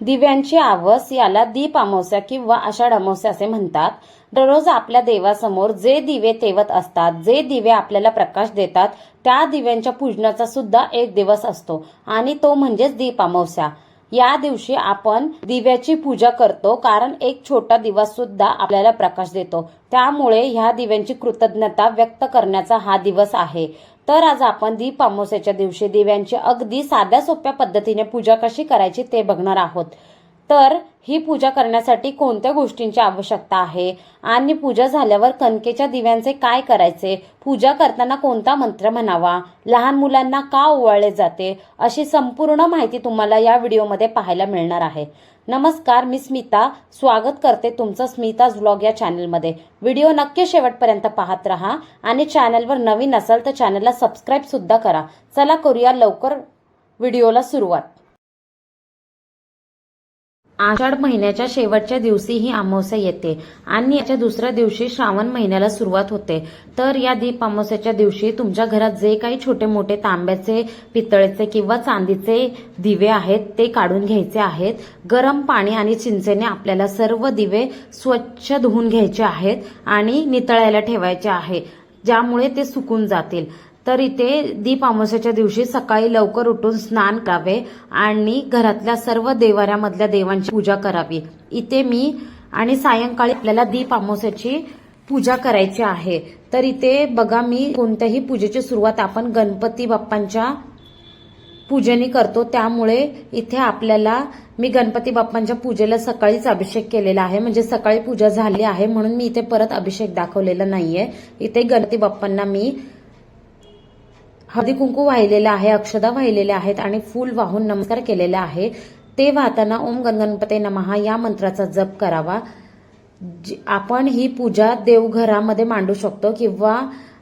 दिव्यांची आवस याला दीप अमावस्या किंवा आषाढ अमावस्या असे म्हणतात. दररोज आपल्या देवासमोर जे दिवे तेवत असतात जे दिवे आपल्याला प्रकाश देतात त्या दिव्यांच्या पूजनाचा सुद्धा एक दिवस असतो आणि तो म्हणजेच दीप अमावस्या. या दिवशी आपण दिव्याची पूजा करतो कारण एक छोटा दिवस सुद्धा आपल्याला प्रकाश देतो. त्यामुळे ह्या दिव्यांची कृतज्ञता व्यक्त करण्याचा हा दिवस आहे. तर आज आपण दीप अमावस्याच्या दिवशी दिव्यांची अगदी साध्या सोप्या पद्धतीने पूजा कशी करायची ते बघणार आहोत. तर ही पूजा करण्यासाठी कोणत्या गोष्टींची आवश्यकता आहे? आणि पूजा झाल्यावर कणकेच्या दिव्यांचे काय करायचे? पूजा करताना कोणता मंत्र म्हणावा? लहान मुलांना का ओवाळले जाते? अशी संपूर्ण माहिती तुम्हाला या व्हिडिओमध्ये पाहायला मिळणार आहे. नमस्कार मी स्मिता. स्वागत करते तुमचं स्मिताज व्लॉग या चॅनलमध्ये. व्हिडिओ नक्की शेवटपर्यंत पाहत राहा आणि चॅनलवर नवीन असाल तर चॅनलला सबस्क्राईब सुद्धा करा. चला करूया लवकर व्हिडिओला सुरुवात. आषाढ महिन्याच्या शेवटच्या दिवशी ही अमावस्या येते आणि याच्या दुसऱ्या दिवशी श्रावण महिन्याला सुरुवात होते. तर या दीप अमावस्याच्या दिवशी तुमच्या घरात जे काही छोटे मोठे तांब्याचे पितळेचे किंवा चांदीचे दिवे आहेत ते काढून घ्यायचे आहेत. गरम पाणी आणि चिंचेने आपल्याला सर्व दिवे स्वच्छ धुवून घ्यायचे आहेत आणि नितळायला ठेवायचे आहे ज्यामुळे ते सुकून जातील. तर इथे दीप अमावस्याच्या दिवशी सकाळी लवकर उठून स्नान करावे आणि घरातल्या सर्व देवाऱ्यामधल्या देवांची पूजा करावी. इथे मी आणि सायंकाळी आपल्याला दीप अमावस्याची पूजा करायची आहे. तर इथे बघा मी कोणत्याही पूजेची सुरुवात आपण गणपती बाप्पांच्या पूजेनी करतो. त्यामुळे इथे आपल्याला मी गणपती बाप्पांच्या पूजेला सकाळीच अभिषेक केलेला आहे. म्हणजे सकाळी पूजा झाली आहे म्हणून मी इथे परत अभिषेक दाखवलेला नाहीये. इथे गणपती बाप्पांना मी हळदी कुंकू वाहिलेलं आहे अक्षदा वाहिलेल्या आहेत आणि फूल वाहून नमस्कार केलेला आहे. ते वाहताना ओम गणगणपते नमहा या मंत्राचा जप करावा. आपण ही पूजा देवघरामध्ये मांडू शकतो किंवा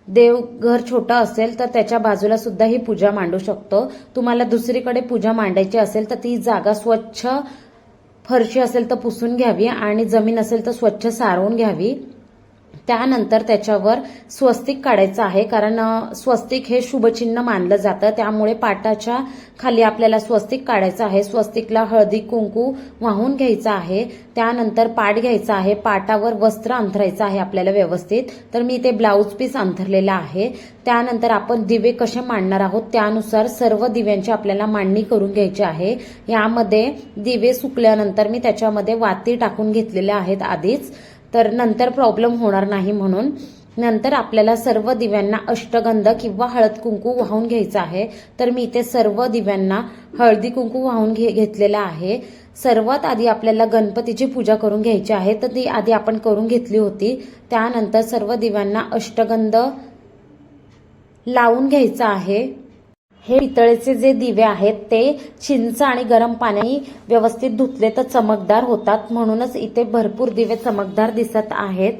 देवघर छोटं असेल तर त्याच्या बाजूला सुद्धा ही पूजा मांडू शकतो. तुम्हाला दुसरीकडे पूजा मांडायची असेल तर ती जागा स्वच्छ फरशी असेल तर पुसून घ्यावी आणि जमीन असेल तर स्वच्छ सारवून घ्यावी. त्यानंतर त्याच्यावर स्वस्तिक काढायचं आहे. कारण स्वस्तिक हे शुभचिन्ह मानलं जातं. त्यामुळे पाटाच्या खाली आपल्याला स्वस्तिक काढायचं आहे. स्वस्तिकला हळदी कुंकू वाहून घ्यायचं आहे. त्यानंतर पाट घ्यायचा आहे. पाटावर वस्त्र अंथरायचं आहे आपल्याला व्यवस्थित. तर मी इथे ब्लाऊज पीस अंथरलेला आहे. त्यानंतर आपण दिवे कसे मांडणार आहोत त्यानुसार सर्व दिव्यांची आपल्याला मांडणी करून घ्यायची आहे. यामध्ये दिवे सुकल्यानंतर मी त्याच्यामध्ये वाती टाकून घेतलेल्या आहेत आधीच. तर नंतर प्रॉब्लेम होणार नाही म्हणून नंतर आपल्याला सर्व दिव्यांना अष्टगंध किंवा हळद कुंकू वाहून घ्यायचं आहे. तर मी इथे सर्व दिव्यांना हळदी कुंकू वाहून घे घेतलेला आहे. सर्वात आधी आपल्याला गणपतीची पूजा करून घ्यायची आहे. तर ती आधी आपण करून घेतली होती. त्यानंतर सर्व दिव्यांना अष्टगंध लावून घ्यायचं आहे. हे पितळेचे जे दिवे आहेत ते चिंच आणि गरम पाणी व्यवस्थित धुतले तर चमकदार होतात. म्हणूनच इथे भरपूर दिवे चमकदार दिसत आहेत.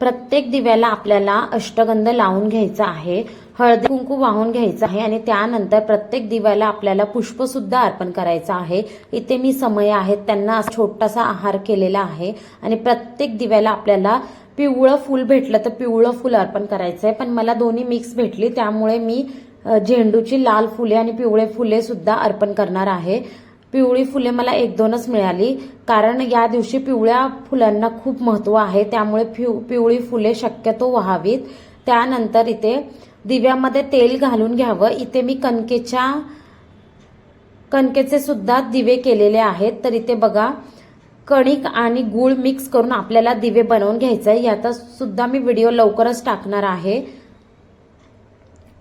प्रत्येक दिव्याला आपल्याला अष्टगंध लावून घ्यायचा आहे. हळदी कुंकू वाहून घ्यायचं आहे आणि त्यानंतर प्रत्येक दिव्याला आपल्याला पुष्प सुद्धा अर्पण करायचं आहे. इथे मी समय आहेत त्यांना छोटासा आहार केलेला आहे आणि प्रत्येक दिव्याला आपल्याला पिवळं फूल भेटलं तर पिवळं फूल अर्पण करायचं आहे पण मला दोन्ही मिक्स भेटली त्यामुळे मी झेंडूची लाल फुले आणि पिवळे फुले सुद्धा अर्पण करणार आहे. पिवळी फुले मला एक दोनच मिळाली. कारण या दिवशी पिवळ्या फुलांना खूप महत्त्व आहे. त्यामुळे पिव- पिवळी फुले शक्यतो व्हावीत. त्यानंतर इथे दिव्यामध्ये तेल घालून घ्यावं. इथे मी कणकेच्या कणकेचे सुद्धा दिवे केलेले आहेत. तर इथे बघा कणिक आणि गूळ मिक्स करून आपल्याला दिवे बनवून घ्यायचं आहे याचा सुद्धा मी व्हिडिओ लवकरच टाकणार आहे.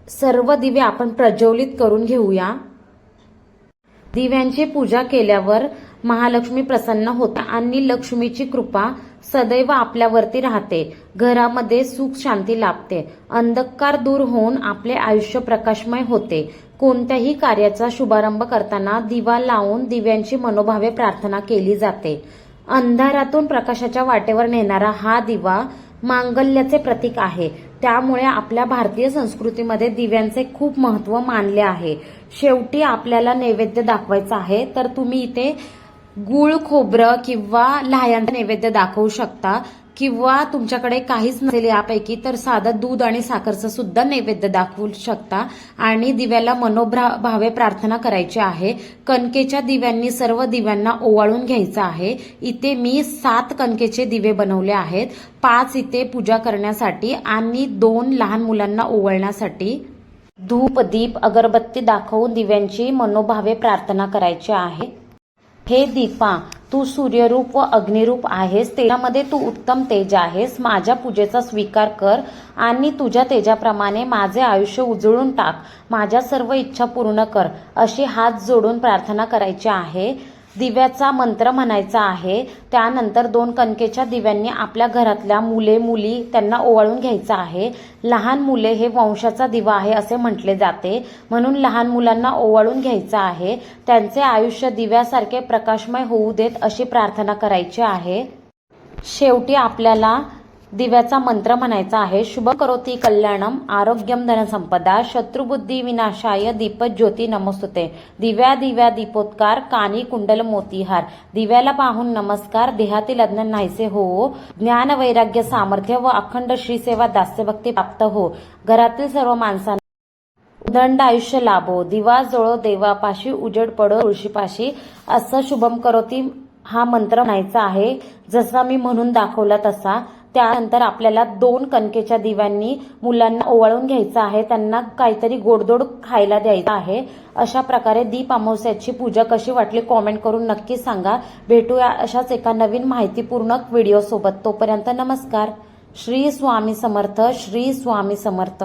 सर्व दिवे आपण प्रज्वलित करून घेऊया. दिव्यांची पूजा केल्यावर महालक्ष्मी प्रसन्न होता आणि लक्ष्मीची कृपा सदैव आपल्यावरती राहते. घरामध्ये सुख शांती लाभते. अंधकार दूर होऊन आपले आयुष्य प्रकाशमय होते. कोणत्याही कार्याचा शुभारंभ करताना दिवा लावून दिव्यांची मनोभावे प्रार्थना केली जाते. अंधारातून प्रकाशाच्या वाटेवर नेणारा हा दिवा मांगल्याचे प्रतीक आहे. त्यामुळे आपल्या भारतीय संस्कृतीमध्ये दिव्यांचे खूप महत्त्व मानले आहे. शेवटी आपल्याला नैवेद्य दाखवायचा आहे तर तुम्ही इथे गुळ खोबरं किंवा लहायांचा नैवेद्य दाखवू शकता. किंवा तुमच्याकडे काहीच नसेल यापैकी तर साधं दूध आणि साखरचं सुद्धा नैवेद्य दाखवू शकता. आणि दिव्याला मनोभ्रा भावे प्रार्थना करायची आहे. कणकेच्या दिव्यांनी सर्व दिव्यांना ओवाळून घ्यायचं आहे. इथे मी सात कणकेचे दिवे बनवले आहेत. पाच इथे पूजा करण्यासाठी आणि दोन लहान मुलांना ओवाळण्यासाठी धूप दीप अगरबत्ती दाखवून दिव्यांची मनोभावे प्रार्थना करायची आहे. हे दीपा तू सूर्यरूप व अग्निरूप आहेस तेजामध्ये तू उत्तम तेज आहेस माझ्या पूजेचा स्वीकार कर आणि तुझ्या तेजाप्रमाणे माझे आयुष्य उजळून टाक माझ्या सर्व इच्छा पूर्ण कर अशी हात जोडून प्रार्थना करायची आहे. दिव्याचा मंत्र म्हणायचा आहे. त्यानंतर दोन कणकेच्या दिव्यांनी आपल्या घरातल्या मुले मुली त्यांना ओवाळून घ्यायचं आहे. लहान मुले हे वंशाचा दिवा आहे असे म्हटले जाते. म्हणून लहान मुलांना ओवाळून घ्यायचं आहे. त्यांचे आयुष्य दिव्यासारखे प्रकाशमय होऊ देत अशी प्रार्थना करायची आहे. शेवटी आपल्याला दिव्याचा मंत्र म्हणायचा आहे शुभ करोती कल्याणम आरोग्यम धनसंपदा शत्रुबुद्धी विनाशाय दीपज्योती नमस्तुते। दिव्या दिव्या दीपोत्कार कानी कुंडल मोतीहार। दिव्याला पाहून नमस्कार देहातील अज्ञान नाहीसे हो। ज्ञान वैराग्य सामर्थ्य व अखंड श्रीसेवा दास्यभक्ती प्राप्त हो। घरातील सर्व माणसांना दंड आयुष्य लाभो। दिवा जोळो देवापाशी उजेड पडो तुळशीपाशी। असं शुभम करोती हा मंत्र म्हणायचा आहे जसा मी म्हणून दाखवला तसा त्यानंतर आपल्याला दोन कणकेच्या दिव्यांनी मुलांना ओवाळून घ्यायचं आहे. त्यांना काहीतरी गोडदोड खायला द्यायचं आहे. अशा प्रकारे दीप अमावस्याची पूजा कशी वाटली कॉमेंट करून नक्की सांगा. भेटूया अशाच एका नवीन माहितीपूर्ण व्हिडिओ सोबत. तोपर्यंत नमस्कार. श्री स्वामी समर्थ श्री स्वामी समर्थ.